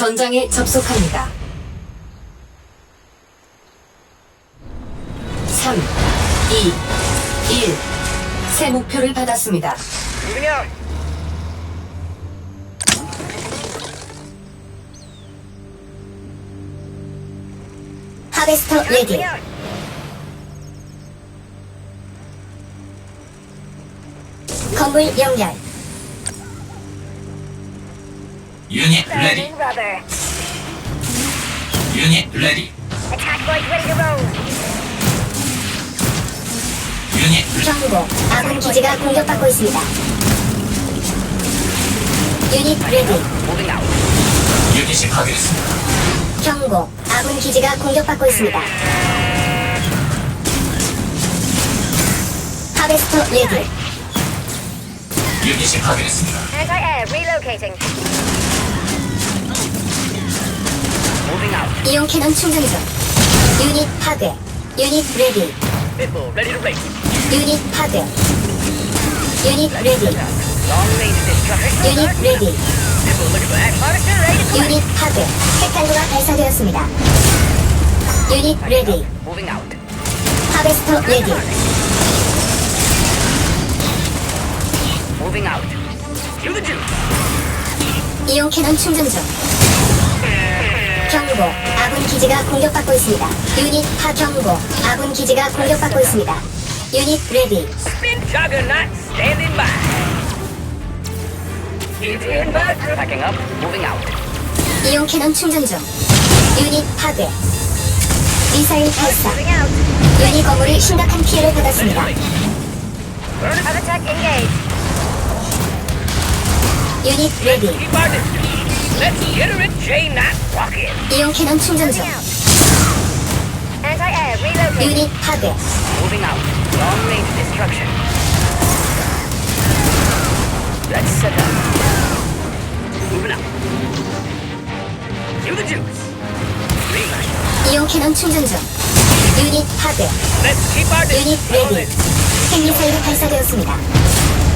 전장에 접속합니다. 3, 2, 1. 새 목표를 받았습니다. Out. 하베스터 레디. 건물 연결 유닛 레디. Burning rubber. 유닛 레디. Attack boys ready to roll. 유닛 레디. 경고 아군 기지가 공격받고 있습니다 유닛 레디 Moving out. 유닛이 파괴했습니다. 경고 아군 기지가 공격받고 있습니다 하베스터 레디 유닛이 파괴했습니다. Anti-air relocating. 이용 캐논 충전 중 유닛 파괴 유닛 레디. 유닛 파괴 유닛 레디. 유닛 레디 유닛 파괴 핵탄두가 발사되었습니다 유닛 레디. 하베스터 레디. 이용 캐논 충전 중 경고 아군 기지가 공격받고 있습니다 유닛 파 경고 아군 기지가 공격받고 있습니다 유닛 레디 Spin juggernaut standing by. Nutrient bug packing up. Moving out. 이용 캐논 충전 중 유닛 파괴 미사일 발사 Moving out. 유닛 건물이 심각한 피해를 받았습니다 Burn it. Attack engage. 유닛 레디 Keep our distance. Let's get her a J-Knot rocket. 이용 캐논 충전 중. 유닛 파괴 Moving out. Long range destruction. Let's set up. Moving out. To the juice. 이용 캐논 충전 중 유닛 파괴 Let's keep our 유닛 distance. 레디 핵미사일이 발사되었습니다